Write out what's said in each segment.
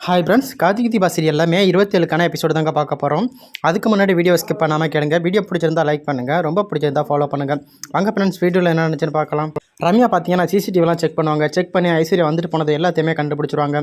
Hi friends Karthik Deepa சீரியலில் மே இருபத்தேழுக்கான episode தாங்க பார்க்க போகிறோம் அதுக்கு முன்னாடி வீடியோ ஸ்கிப் பண்ணாமல் கேளுங்க. வீடியோ பிடிச்சிருந்தா லைக் பண்ணுங்கள் ரொம்ப பிடிச்சிருந்தா ஃபாலோ பண்ணுங்கள் வாங்க ஃப்ரெண்ட்ஸ் வீடியோவில் என்ன நினச்சுன்னு பார்க்கலாம். ரம்யா பார்த்தீங்கன்னா சிசிடிவிலாம் செக் பண்ணுவாங்க. செக் பண்ணி ஐஸ்வர்யா வந்துட்டு போனது எல்லாத்தையுமே கண்டுபிடிச்சிருவாங்க.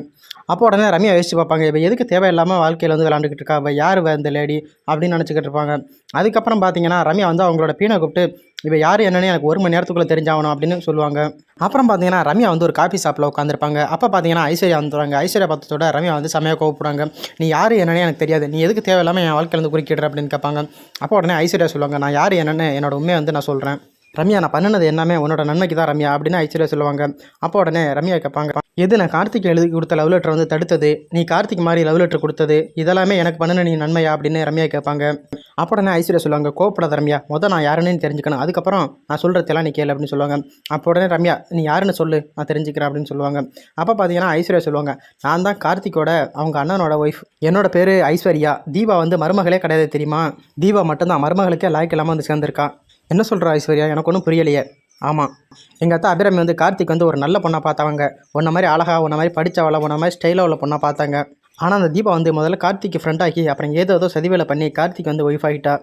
அப்போ உடனே ரம்யா யோசிச்சு பார்ப்பாங்க இப்போ எதுக்கு தேவையில்லாமல் வாழ்க்கையில் வந்து விளாண்டுக்கிட்டு இருக்கா? இப்போ யார் இந்த லேடி அப்படின்னு நினச்சிக்கிட்டு இருப்பாங்க. அதுக்கப்புறம் பார்த்தீங்கன்னா ரம்யா வந்து அவங்களோட பீனை கூப்பிட்டு இப்போ யார் என்னன்னு எனக்கு ஒரு மணி நேரத்துக்குள்ளே தெரிஞ்சாகணும் அப்படின்னு சொல்லுவாங்க. அப்புறம் பார்த்தீங்கன்னா ரம்யா வந்து ஒரு காஃபி ஷாப்பில் உட்காந்துருப்பாங்க அப்போ பார்த்தீங்கன்னா ஐஸ்வர்யா வந்துடுவாங்க. ஐஸ்வர்யா பார்த்ததோட ரம்யா வந்து செமையாக கோவப்படுறாங்க நீ யார் என்னன்னு எனக்கு தெரியாது. நீ எதுக்கு தேவையில்லாமல் என் வாழ்க்கையிலேருந்து குறுக்கிடுற அப்படின்னு கேட்பாங்க. அப்போ உடனே ஐஸ்வர்யா சொல்லுவாங்க நான் யார் என்னென்னு என்னோட உண்மையை வந்து நான் சொல்கிறேன் ரம்யா நான் பண்ணினது எல்லாமே உன்னோட நன்மைக்கு தான் ரம்யா அப்படின்னு ஐஸ்வர்யா சொல்லுவாங்க. அப்போ உடனே ரம்யா கேட்பாங்க எது நான் கார்த்திக் எழுதி கொடுத்த லவ் லெட்டர் வந்து தடுத்தது? நீ கார்த்திக் மாதிரி லவ் லெட்டர் கொடுத்தது? இதெல்லாமே எனக்கு பண்ணின நீ நன்மையா? அப்படின்னு ரம்யா கேட்பாங்க. அப்போ உடனே ஐஸ்வர்யா சொல்லுவாங்க கோப்படாத ரம்யா முதல் நான் யாருன்னு தெரிஞ்சுக்கணும். அதுக்கப்புறம் நான் சொல்கிறதெல்லாம் நீ கேளு அப்படின்னு சொல்லுவாங்க. அப்போ உடனே ரம்யா நீ யாருன்னு சொல்லு நான் தெரிஞ்சுக்கிறேன் அப்படின்னு சொல்லுவாங்க. அப்போ பார்த்தீங்கன்னா ஐஸ்வர்யா சொல்லுவாங்க நான் தான் கார்த்திக்கோட அவங்க அண்ணனோட ஒய்ஃப் என்னோட பேர் ஐஸ்வர்யா. தீபா வந்து மருமகளே கிடையாது தெரியுமா? தீபா மட்டும்தான் மருமகளுக்கே லாய்க்கு இல்லாமல் வந்து சேர்ந்துருக்கா. என்ன சொல்கிற ஐஸ்வர்யா? எனக்கு ஒன்றும் புரியலையே. ஆமாம் எங்கள் அத்தா அபிராமி வந்து கார்த்திக் வந்து ஒரு நல்ல பொண்ணாக பார்த்தவங்க. உன்ன மாதிரி அழகாக உன்ன மாதிரி படித்தவளை உன்ன மாதிரி ஸ்டைலாக உள்ள பொண்ணாக பார்த்தாங்க. ஆனால் அந்த தீபா வந்து முதல்ல கார்த்திக்கு ஃப்ரெண்ட் ஆக்கி அப்புறம் ஏதோ ஏதோ சதிவேலை பண்ணி கார்த்திக் வந்து ஒய்ஃப் ஆகிட்டா.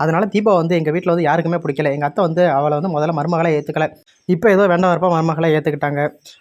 அதனால் தீபா வந்து எங்கள் வீட்டில் வந்து யாருக்குமே பிடிக்கல. எங்கள் அத்தை வந்து அவளை வந்து முதல்ல மருமகளை ஏற்றுக்கலை இப்போ ஏதோ வேண்டாம் வரப்போ மருமகளை ஏற்றுக்கிட்டாங்க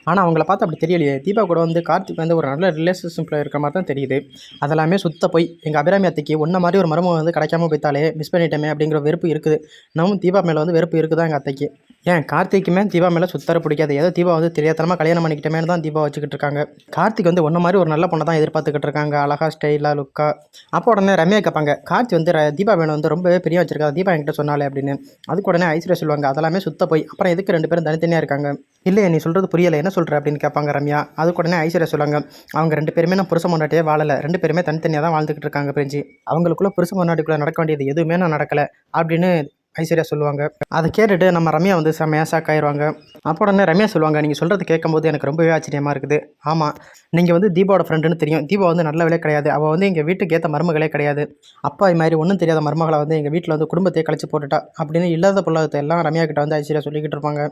ஆனால் அவங்கள பார்த்து அப்படி தெரியலையே. தீபா கூட வந்து கார்த்திக் வந்து ஒரு நல்ல ரிலேஷன்ஷிப்பில் இருக்கிற மாதிரி தான் தெரியுது. அதெல்லாமே சுத்த போய் எங்கள் அபிராமி அத்தைக்கு ஒன்றை மாதிரி ஒரு மருமக வந்து கிடைக்காம போய்த்தாலே மிஸ் பண்ணிட்டோமே அப்படிங்கிற வெறுப்பு இருக்குது. நம்ம தீபா மேலே வந்து வெறுப்பு இருக்குதா எங்கள் அத்தைக்கு? ஏன் கார்த்திக்குமே தீபா மேலே சுத்தர பிடிக்காது. ஏதோ தீபா வந்து தெரியாதனமாக கல்யாணம் பண்ணிக்கிட்டமே தான் தீபா வச்சுக்கிட்டு இருக்காங்க. கார்த்திக் வந்து ஒன்றை மாதிரி ஒரு நல்ல பொண்ணை தான் எதிர்பார்த்துக்கிட்டு இருக்காங்க. அழகா ஸ்டைலாக லுக்கா அப்போ உடனே ரம்யா கேட்பாங்க கார்த்தி வந்து தீபா மேலே வந்து ரொம்பவே பெரிய வச்சிருக்கா. தீபா என்கிட்ட சொன்னாலே அப்படின்னு. அதுக்கு உடனே ஐஸ்வர்யா சொல்லுவாங்க அதெல்லாமே சுத்த போய் அப்புறம் எதுக்கு ரெண்டு பேரும் தனித்தனியாக இருக்காங்க. இல்லையே நீ சொல்கிறது புரியலை. என்ன சொல்கிற அப்படின்னு கேட்பாங்க ரம்யா. அது உடனே ஐஸ்வர்யா சொல்லுவாங்க அவங்க ரெண்டு பேருமே நான் புருஷ முன்னாடியே வாழலை. ரெண்டு பேருமே தனித்தனியாக தான் வாழ்ந்துக்கிட்டு இருக்காங்க பிரிஞ்சு. அவங்களுக்குள்ள புருஷ முன்னாடிக்குள்ளே நடக்க வேண்டியது எதுவுமே நான் நடக்கலை அப்படின்னு ஐஸ்வர்யா சொல்லுவாங்க. அதை கேட்டுட்டு நம்ம ரம்யா வந்து செம்மையாக ஷாக் ஆயிடுவாங்க அப்போ உடனே ரம்யா சொல்லுவாங்க நீங்கள் சொல்கிறது கேட்கும்போது எனக்கு ரொம்பவே ஆச்சரியமாக இருக்குது. ஆமாம் நீங்கள் வந்து தீபாவோட ஃப்ரெண்டுன்னு தெரியும். தீபா வந்து நல்லவளே கிடையாது. அவள் வந்து எங்கள் வீட்டுக்கு ஏற்ற மருமகளே கிடையாது. அப்பா இது மாதிரி ஒன்றும் தெரியாத மருமகளை வந்து எங்கள் வீட்டில் வந்து குடும்பத்தையே கழிச்சு போட்டுட்டா அப்படின்னு இல்லாத பொருளாதாரத்தை எல்லாம் ரம்யா கிட்ட வந்து ஐஸ்வர்யா சொல்லிக்கிட்டு இருப்பாங்க.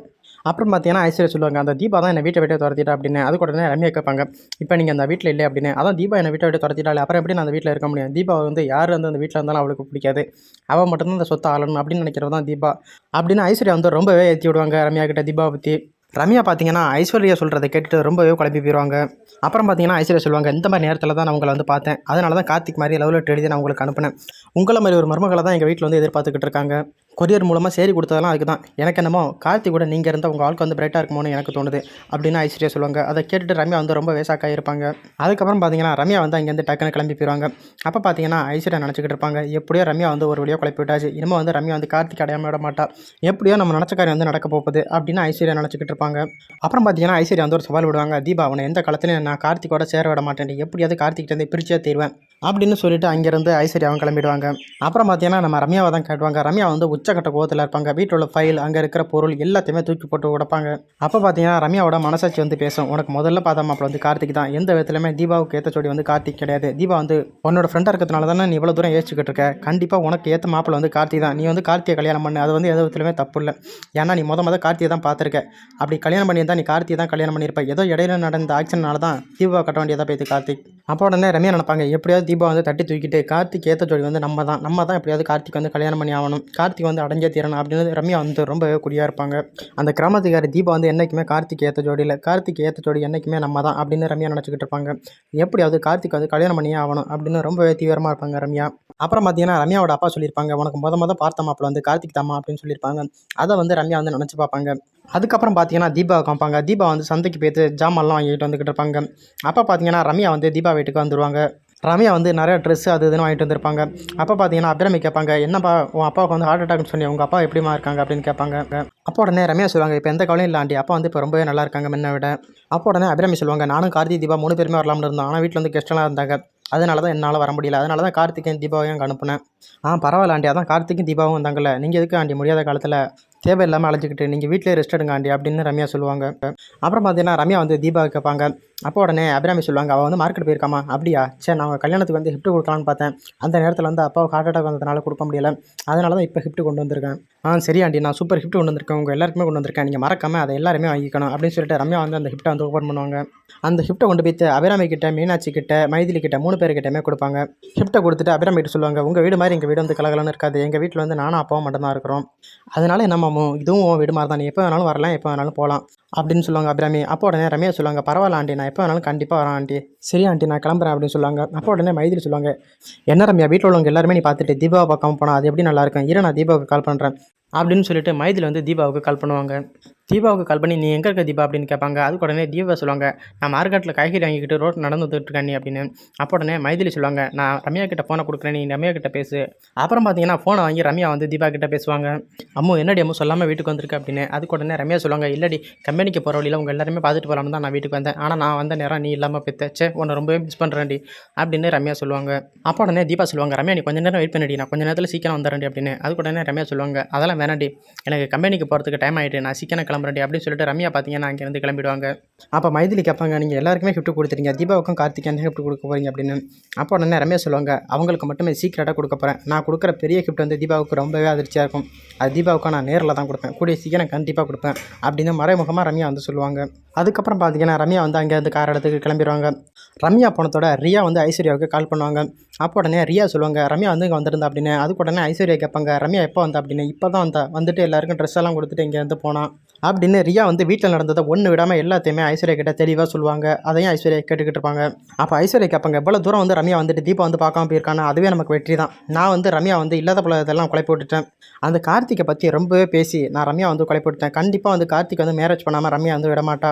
அப்புறம் பார்த்தீங்கன்னா ஐஸ்வர்யா சொல்லுவாங்க அந்த தீபா தான் என்னை வீட்டை விட்டு துரத்திட்டா அப்படின்னு. அதுக்கு உடனே ரம்யா கேட்பாங்க இப்போ நீங்கள் அந்த வீட்டில் இல்லை அப்படின்னு. அதான் தீபா என்னை வீட்டை விட்டு துரத்திட்டாலே அப்புறம் எப்படி நான் அந்த வீட்டில் இருக்க முடியும்? தீபா வந்து யார் வந்து அந்த வீட்டில் இருந்தாலும் அவளுக்கு பிடிக்காது. அவள் மட்டும்தான் அந்த சொத்தை ஆளணும் அப்படின்னு நினைக்கிறவ தான் தீபா. அப்படின்னு ஐஸ்வர்யா வந்து ரொம்பவே ஏற்றி விடுவாங்க ரம்யா கிட்ட தீபாவை பற்றி ரம்யா பார்த்தீங்கன்னா ஐஸ்வர்யா சொல்கிறத கேட்டுட்டு ரொம்பவே குழம்பி போயிடுவாங்க அப்புறம் பார்த்தீங்கன்னா ஐஸ்வர்யா சொல்லுவாங்க இந்த மாதிரி நேரத்தில் தான் நான் உங்களை வந்து பார்த்தேன். அதனால தான் கார்த்திக் மாதிரி லவ் லெட்டர் எழுதி நான் உங்களுக்கு அனுப்பினேன். உங்களை மாதிரி ஒரு மருமகளை தான் எங்கள் வீட்டில் வந்து எதிர்பார்த்துக்கிட்டு இருக்காங்க. கொரியர் மூலமாக சேரி கொடுத்ததெல்லாம் அதுக்கு தான் எனக்கு என்னமோ கார்த்திக் கூட நீங்கள் இருந்தால் உங்கள் ஆளுக்கு வந்து பிரைட்டாக இருக்குமோன்னு எனக்கு தோணுது அப்படின்னு ஐஸ்வர்யா சொல்லுவாங்க. அதை கேட்டுட்டு ரம்யா வந்து ரொம்ப வேசாக்காக இருப்பாங்க அதுக்கப்புறம் பார்த்தீங்கன்னா ரம்யா வந்து அங்கேருந்து டக்குன்னு கிளம்பி போயிடுவாங்க அப்போ பார்த்தீங்கன்னா ஐஸ்வர்யா நினச்சிக்கிட்டு இருப்பாங்க எப்படியோ ரம்யா வந்து ஒரு வழியாக குழப்பி விட்டாச்சு. இனிமேல் வந்து ரம்யா வந்து கார்த்திக் அடையாமல் விட மாட்டா. எப்படியோ நம்ம நினச்ச காரியம் வந்து நடக்க போகுது அப்படின்னு ஐஸ்வர்யா நினச்சிக்கிட்டு இருப்பாங்க. அப்புறம் பார்த்தீங்கன்னா ஐஸ்வர்யா வந்து ஒரு சவால் விடுவாங்க. தீபா அவனை எந்த காலத்துலையும் நான் கார்த்திக்கோட சேர விட மாட்டேன் எப்படியாவது கார்த்திகிட்டேருந்து பிரிச்சே தீர்வேன் அப்படின்னு சொல்லிட்டு அங்கேருந்து ஐஸ்வர்யா கிளம்பிடுவாங்க. அப்புறம் பார்த்தீங்கன்னா நம்ம ரம்யாவை தான் கேட்டுவாங்க. ரம்யா வந்து உச்ச உச்சக்கட்ட கோவத்தில் இருப்பாங்க. வீட்டில் உள்ள ஃபைல் அங்கே இருக்கிற பொருள் எல்லாத்தையுமே தூக்கி போட்டு உடப்பாங்க. அப்போ பார்த்தீங்கன்னா ரம்யாவோட மனசாட்சி வந்து பேசும். உனக்கு முதல்ல பார்த்தா மாப்பிள்ள வந்து கார்த்திக் தான். எந்த விதத்துலையுமே தீபாவுக்கு ஏற்ற ஜோடி வந்து கார்த்திக் கிடையாது. தீபா வந்து உன்னோட ஃப்ரெண்டாக இருக்கிறதுனால தானே நீ இவ்வளோ தூரம் யோசிச்சுக்கிட்டு இருக்க? கண்டிப்பாக உனக்கு ஏற்ற மாப்பிள வந்து கார்த்திக் தான். நீ வந்து கார்த்தியை கல்யாணம் பண்ணு. அது வந்து எந்த விதத்துலையுமே தப்பு இல்லை. ஏன்னா நீ முத முத கார்த்தியை தான் பார்த்துருக்க. அப்படி கல்யாணம் பண்ணியிருந்தா நீ கார்த்தியை தான் கல்யாணம் பண்ணியிருப்ப. ஏதோ இடையில நடந்த ஆக்ஷனால தான் தீபாவை கட்ட வேண்டியதாக போயிடுது கார்த்திக். அப்போ உடனே ரம்யா நினைப்பாங்க எப்படியாவது தீபா வந்து தட்டி தூக்கிட்டு கார்த்திக் ஏற்ற ஜோடி வந்து நம்ம தான். நம்ம தான் எப்படியாவது கார்த்திக் வந்து கல்யாணம் பண்ணி ஆகணும். கார்த்திக் வந்து அடங்கிய திறன் அப்படின்னு ரம்யா வந்து ரொம்ப குறியாக இருப்பாங்க. அந்த கிராமத்துக்கார தீபா வந்து என்றைக்குமே கார்த்திக் ஏற்ற ஜோடியில் கார்த்திக் ஏற்ற ஜோடி என்றைக்குமே நம்ம தான் அப்படின்னு ரம்யா நினச்சிக்கிட்டு இருப்பாங்க. எப்படியாவது கார்த்திக் வந்து கல்யாணம் பண்ணியே ஆகணும் அப்படின்னு ரொம்பவே தீவிரமாக இருப்பாங்க ரம்யா. அப்புறம் பார்த்தீங்கன்னா ரம்யாவோட அப்பா சொல்லியிருப்பாங்க உனக்கு முத முத பார்த்த மாப்பிள்ள வந்து கார்த்திக் தாமா அப்படின்னு சொல்லியிருப்பாங்க. அதை வந்து ரம்யா வந்து நினச்சி பார்ப்பாங்க. அதுக்கப்புறம் பார்த்தீங்கன்னா தீபா காமிப்பாங்க. தீபா வந்து சந்தைக்கு போய்த்து ஜாமான்லாம் வாங்கிட்டு வந்துக்கிட்டு இருப்பாங்க. அப்போ பார்த்தீங்கன்னா ரம்யா வந்து தீபா வீட்டுக்கு வந்துடுவாங்க ரம்யா வந்து நிறைய ட்ரெஸ் அது இதுன்னு வாங்கிட்டு வந்திருப்பாங்க. அப்போ பார்த்தீங்கன்னா அபிராமி கேட்பாங்க என்னப்பா உன் அப்பாவுக்கு வந்து ஹார்ட் அட்டாக்னு சொன்னி உங்கள் அப்பா எப்படிமா இருக்காங்க? அப்படின்னு கேட்பாங்க. அப்போ உடனே ரம்யா சொல்லுவாங்க இப்போ எந்த கவலையும் இல்லை ஆண்டி அப்பா வந்து இப்போ ரொம்பவே நல்லா இருக்காங்க முன்ன விட. அப்போ உடனே அபிராமி சொல்லுவாங்க நானும் கார்த்தி தீபா மூணு பேருமே வரலாம்னு இருந்தோம். ஆனால் வீட்டில் வந்து கெஸ்டெல்லாம் இருந்தாங்க. அதனால தான் என்னால் வர முடியல. அதனால தான் கார்த்திகையும் தீபாவையும் அங்கே அனுப்புனேன். ஆ பரவாயில்ல ஆண்டி. அதான் கார்த்திக்கும் தீபாவும் வந்தாங்கல்ல. நீங்கள் எதுக்கு ஆண்டி முடியாத காலத்தில் தேவையில்லாமல் அழைச்சிக்கிட்டு நீங்கள் வீட்டிலே ரெஸ்ட் எடுங்க ஆண்டி அப்படின்னு ரம்யா சொல்லுவாங்க. அப்புறம் பார்த்தீங்கன்னா ரம்யா வந்து தீபா கேட்பாங்க அப்போ உடனே அபிராமி சொல்லுவாங்க அவள் வந்து மார்க்கெட் போயிருக்காமா அப்படியா? சரி நான் அவங்க கல்யாணத்துக்கு வந்து ஹிஃப்ட் கொடுக்கலான்னு பார்த்தேன். அந்த நேரத்தில் வந்து அப்பாவுக்கு ஹார்ட் அட்டாக் வந்ததுனால கொடுக்க முடியல. அதனால தான் இப்போ ஹிஃப்ட் கொண்டு வந்திருக்கேன். ஆ சரி ஆண்டி. நான் சூப்பர் ஹிஃப்ட் கொண்டு வந்திருக்கேன். உங்கள் எல்லாருக்குமே கொண்டு வந்திருக்கேன். நீங்கள் மறக்காமல் அதை எல்லாருமே வாங்கிக்கணும். அப்படின்னு சொல்லிட்டு ரம்யா வந்து அந்த ஹிஃப்ட்டை வந்து ஓப்பன் பண்ணுவாங்க. அந்த ஹிஃப்ட்டை கொண்டு போய்த்து அபிராமி கிட்ட மீனாட்சி கிட்ட மைதிலி கிட்ட மூணு பேர்கிட்டமே கொடுப்பாங்க. ஹிஃப்ட்டை கொடுத்துட்டு அபிராமி கிட்ட சொல்லுவாங்க உங்கள் வீடு மாதிரி எங்கள் வீடு வந்து கலகலன்னு இருக்காது. எங்கள் வீட்டில் வந்து நானும் அப்பாவும் மட்டும்தான் இருக்கிறோம். அதனால என்ன இதுவும் வீடு மாதிரி தான் நீ எப்போ வேணாலும் வரலாம் எப்போ வேணாலும் போகலாம் அப்படின்னு சொல்லுவாங்க அபிராமி. அப்போ உடனே ரம்யா சொல்லுவாங்க பரவாயில்ல ஆண்டி. நான் எப்போ வேணாலும் கண்டிப்பாக வரேன் ஆண்டி. சரி ஆண்டி நான் கிளம்புறேன் அப்படின்னு சொல்லுவாங்க. அப்போ உடனே மைதிரி சொல்லுவாங்க என்ன ரம்யா வீட்டில் உள்ளவங்க எல்லாருமே நீ பார்த்துட்டு தீபாவை பார்க்காம போனால் அது எப்படி நல்லா இருக்கும்? இரு நான் தீபாவுக்கு கால் பண்ணுறேன் அப்படின்னு சொல்லிட்டு மைதில் வந்து தீபாவுக்கு கால் பண்ணுவாங்க. தீபாவுக்கு கால் பண்ணி நீ எங்கே இருக்க தீபா? அப்படின்னு கேட்பாங்க. அதுக்கு உடனே தீபா சொல்லுவாங்க நான் மார்க்கெட்டில் காய்கறி வாங்கிக்கிட்டு ரோட் நடந்து வந்துட்டு இருக்கேன் நீ அப்படின்னு. அப்போ உடனே மைதிலி சொல்லுவாங்க நான் ரம்யா கிட்ட ஃபோனை கொடுக்குறேன் நீ ரம்யா கிட்ட பேசு. அப்புறம் பார்த்தீங்கன்னா ஃபோனை வாங்கி ரம்யா வந்து தீபா கிட்ட பேசுவாங்க. அம்மு என்னடி அம்மு சொல்லாமல் வீட்டுக்கு வந்திருக்கு? அப்படின்னு. அதுக்கு உடனே ரம்யா சொல்லுவாங்க இல்லடி கம்பெனிக்கு போகிற வழியில் உங்கள் எல்லாருமே பார்த்துட்டு போகலாம்னு தான் நான் வீட்டுக்கு வந்தேன். ஆனால் நான் வந்த நேரம் நீ இல்லாமல் பெத்தச்சே உன்னை ரொம்பவே மிஸ் பண்ணுறேன்டி அப்படின்னு ரம்யா சொல்லுவாங்க. அப்போ உடனே தீபா சொல்லுவாங்க ரம்யா நீ கொஞ்ச நேரம் வெயிட் பண்ணடி. நான் கொஞ்ச நேரத்தில் சீக்கிரம் வந்துடுறேன் அப்படின்னு. அதுக்கு உடனே ரம்யா சொல்லுவாங்க அதெல்லாம் வேணாண்டி எனக்கு கம்பெனிக்கு போகிறதுக்கு டைம் ஆகிட்டு நான் சீக்கிரம் கிளம்புறேன் அப்படின்னு சொல்லிட்டு ரம்யா பார்த்தீங்கன்னா அங்கேருந்து கிளம்பிடுவாங்க. அப்போ மைதிலி கேட்பாங்க நீங்கள் எல்லாருக்குமே கிஃப்ட் கொடுத்துருங்க தீபாவுக்கும் கார்த்திக் கிஃப்ட் கொடுக்க போகிறீங்க அப்படின்னு. அப்போ உடனே ரம்யா சொல்லுவாங்க அவங்களுக்கு மட்டுமே சீக்கிரட்டாக கொடுக்க போகிறேன் நான் கொடுக்குற பெரிய கிஃப்ட் வந்து தீபாவுக்கு ரொம்பவே அதிர்ச்சியாக இருக்கும். அது தீபாவுக்கு நான் நேரில் தான் கொடுப்பேன். கூடிய சீக்கிரம் கண்டிப்பாக கொடுப்பேன். அப்படின்னு மறைமுகமாக ரம்யா வந்து சொல்லுவாங்க. அதுக்கப்புறம் பார்த்தீங்கன்னா ரம்யா வந்து அங்கேருந்து கார் இடத்துக்கு கிளம்பிடுவாங்க. ரம்யா போனத்தோட ரியா வந்து ஐஸ்வர்யாவுக்கு கால் பண்ணுவாங்க. அப்போ உடனே ரியா சொல்லுவாங்க ரம்யா வந்து இங்கே வந்திருந்தா அப்படின்னு. அதுக்கு உடனே ஐஸ்வர்யா கேட்பாங்க ரம்யா எப்போ வந்தா? அப்படின்னு. இப்போ தான் வந்தா. வந்துட்டு எல்லாருக்கும் ட்ரெஸ் எல்லாம் கொடுத்துட்டு இங்கேருந்து போனான் அப்படின்னு ரியா வந்து வீட்டில் நடந்ததை ஒன்று விடாமல் எல்லாத்தையுமே ஐஸ்வர்யா கிட்ட தெளிவாக சொல்லுவாங்க. அதையும் ஐஸ்வர்யா கேட்டுக்கிட்டு இருப்பாங்க. அப்போ ஐஸ்வர்யா கேட்பாங்க எவ்வளோ தூரம் வந்து ரம்யா வந்துட்டு தீபா வந்து பார்க்காம போயிருக்கானா அதுவே நமக்கு வெற்றி தான். நான் வந்து ரம்யா வந்து இல்லாத போல இதெல்லாம் குழப்பி விட்டுட்டேன். அந்த கார்த்திகை பற்றி ரொம்பவே பேசி நான் ரம்யா வந்து குழப்பி விட்டேன் கண்டிப்பாக வந்து கார்த்திக் வந்து மேரேஜ் பண்ணாமல் ரம்யா வந்து விடமாட்டா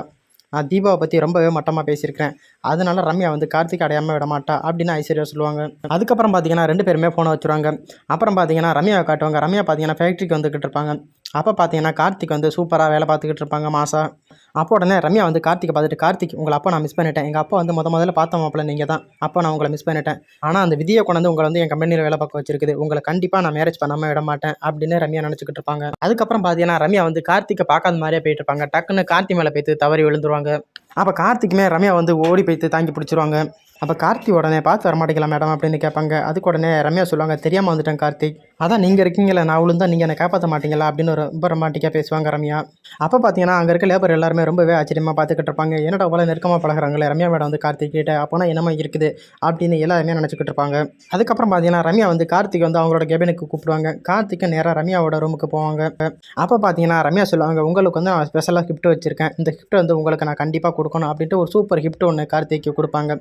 நான் தீபாவை பற்றி ரொம்பவே மட்டமாக பேசியிருக்கிறேன். அதனால ரம்யா வந்து கார்த்திக் அடையாமல் விடமாட்டா அப்படின்னு ஐஸ்வர்யா சொல்லுவாங்க. அதுக்கப்புறம் பார்த்தீங்கன்னா ரெண்டு பேருமே ஃபோனை வச்சுருவாங்க. அப்புறம் பார்த்தீங்கன்னா ரம்யாவை காட்டுவாங்க. ரம்யா பார்த்தீங்கன்னா ஃபேக்ட்ரிக்கு வந்துக்கிட்டு இருப்பாங்க. அப்போ பார்த்தீங்கன்னா கார்த்திக் வந்து சூப்பராக வேலை பார்த்துக்கிட்டு இருப்பாங்க மாசா. அப்போ உடனே ரம்யா வந்து கார்த்திகை பார்த்துட்டு கார்த்திக் உங்களை அப்பா நான் மிஸ் பண்ணிட்டேன். எங்கள் அப்பா வந்து முத முதல்ல பார்த்த மாப்பிள்ள நீங்கள் தான். அப்போ நான் உங்களை மிஸ் பண்ணிட்டேன். ஆனால் அந்த விதியை கொண்டு உங்களை வந்து என் கம்பெனியில் வேலை பார்க்க வச்சிருக்குது. உங்களை கண்டிப்பாக நான் மேரேஜ் பண்ணாமல் விட மாட்டேன் அப்படின்னு ரம்யா நினச்சிக்கிட்டு இருப்பாங்க. அதுக்கப்புறம் பார்த்தீங்கன்னா ரம்யா வந்து கார்த்திகை பார்க்காத மாதிரியே போயிட்டு இருப்பாங்க. டக்குன்னு கார்த்தி மேலே போய்த்து தவறி விழுந்துருவாங்க. அப்போ கார்த்திக்குமே ரம்யா வந்து ஓடி போய்த்து தாங்கி பிடிச்சிருவாங்க. அப்போ கார்த்தி உடனே பார்த்து வரமாட்டேங்களா மேடம் அப்படின்னு கேட்பாங்க. அதுக்கு உடனே ரம்யா சொல்லுவாங்க தெரியாமல் வந்துட்டேன் கார்த்திக் அதான் நீங்கள் இருக்கீங்களா நான் விழுந்தா நீங்கள் என்னை காப்பாற்ற மாட்டீங்களா? அப்படின்னு ஒரு ரொம்ப ரொமாட்டிக்காக பேசுவாங்க ரம்யா. அப்போ பார்த்தீங்கன்னா அங்கே இருக்க லேபர் எல்லாருமே ரொம்பவே ஆச்சரியமாக பார்த்துக்கிட்டு இருப்பாங்க. என்னடா அவ்வளோ நெருக்கமாக பழகிறாங்களே ரம்யா மேடம் வந்து கார்த்திக் கிட்ட அப்போனா என்னமா இருக்குது? அப்படின்னு எல்லாருமே நினச்சிக்கிட்டு இருப்பாங்க. அதுக்கப்புறம் பார்த்தீங்கன்னா ரம்யா வந்து கார்த்திக் வந்து அவங்களோட கெபினுக்கு கூப்பிடுவாங்க. கார்த்திக்கு நேராக ரம்யாவோட ரூமுக்கு போவாங்க. அப்போ பார்த்தீங்கன்னா ரம்யா சொல்லுவாங்க உங்களுக்கு வந்து நான் ஸ்பெஷலாக கிஃப்ட் வச்சுருக்கேன். இந்த கிஃப்ட் வந்து உங்களுக்கு நான் கண்டிப்பாக கொடுக்கணும். அப்படின்ட்டு ஒரு சூப்பர் கிஃப்ட் ஒன்று கார்த்திக்கு கொடுப்பாங்க.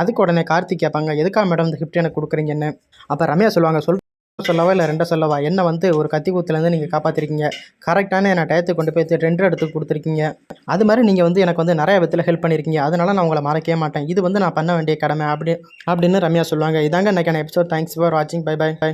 அதுக்கு உடனே கார்த்திக் கேட்பாங்க எதுக்காக மேடம் இந்த கிஃப்ட் எனக்கு கொடுக்குறீங்கன்னு அப்போ ரம்யா சொல்லுவாங்க சொல் சொல்லவா இல்லை ரெண்டை சொல்லவா? என்ன வந்து ஒரு கத்தி கூத்துலேருந்து நீங்கள் காப்பாற்றிருக்கீங்க கரெக்டான என்ன டயத்தை கொண்டு போய் ரெண்டு இடத்துக்கு கொடுத்துருக்கீங்க. அது மாதிரி நீங்கள் வந்து எனக்கு வந்து நிறைய விதத்தில் ஹெல்ப் பண்ணியிருக்கீங்க அதனால நான் உங்களை மறக்கவே மாட்டேன். இது வந்து நான் பண்ண வேண்டிய கடமை அப்படி அப்படின்னு ரம்யா சொல்லுவாங்க. இதாங்க எனக்கு எபிசோட் தேங்க்ஸ் ஃபார் வாட்சிங் பை பை பை